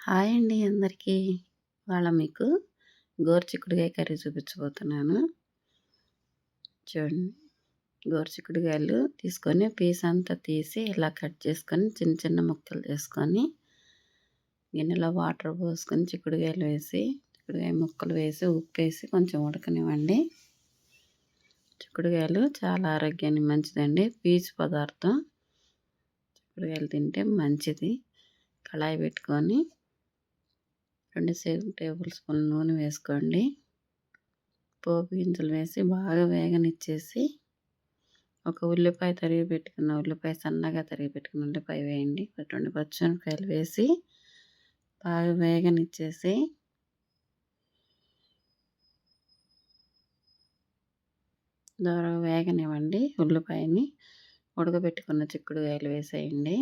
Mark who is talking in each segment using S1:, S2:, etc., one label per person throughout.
S1: Hi అండి అందరికీ. వాళ్ళ మీకు గోరుచిక్కుడుకాయ కర్రీ చూపించబోతున్నాను. చూడండి. గోరుచిక్కుడుకాయలు తీసుకొని పీస్ అంతా తీసి ఇలా కట్ చేసుకొని చిన్న చిన్న ముక్కలు చేసుకొని గిన్నెలో వాటర్ పోసుకొని చిక్కుడుకాయలు వేసి చిక్కుడుకాయ ముక్కలు వేసి ఉప్పు వేసి కొంచెం ఉడకనివ్వండి. చిక్కుడుకాయలు చాలా ఆరోగ్యానికి మంచిదండి. పీచు పదార్థం. చిక్కుడుకాయలు తింటే మంచిది. కళాయి పెట్టుకొని రెండు టేబుల్ స్పూన్ నూనె వేసుకోండి. పోపు గింజలు వేసి బాగా వేగనిచ్చేసి ఒక ఉల్లిపాయ తరిగి పెట్టుకున్న ఉల్లిపాయ సన్నగా తరిగి పెట్టుకున్న ఉల్లిపాయ వేయండి. రెండు పచ్చిమిరపకాయలు వేసి బాగా వేగనిచ్చేసి దూరం వేగనివ్వండి ఉల్లిపాయని. ఉడకబెట్టుకున్న చిక్కుడుకాయలు వేసేయండి.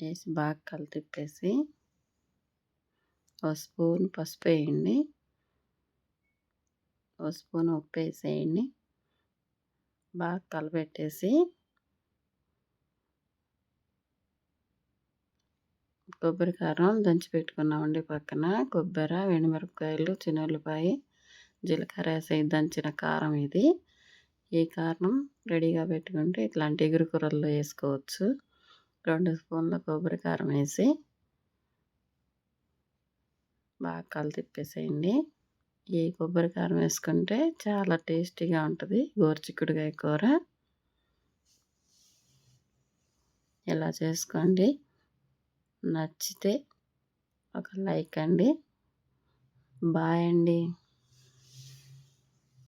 S1: వేసి బాగా కలితిప్పేసి ఒక స్పూన్ పసుపు వేయండి. ఒక స్పూన్ ఉప్పు వేసేయండి. బాగా కలపెట్టేసి కొబ్బరి కారం దంచి పెట్టుకున్నామండి పక్కన. కొబ్బరి ఎండుమిరపకాయలు ఉల్లిపాయ జీలకర్ర వేసి దంచిన కారం ఇది. ఈ కారణం రెడీగా పెట్టుకుంటే ఇట్లాంటి ఎగురు కూరల్లో వేసుకోవచ్చు. రెండు స్పూన్ల కొబ్బరి కారం వేసి బాగా కలు తిప్పేసేయండి ఈ కొబ్బరి కారం వేసుకుంటే చాలా టేస్టీగా ఉంటుంది గోరుచిక్కుడుకాయ కూర. ఇలా చేసుకోండి. నచ్చితే ఒక లైక్ అండి. బాయ్ అండి.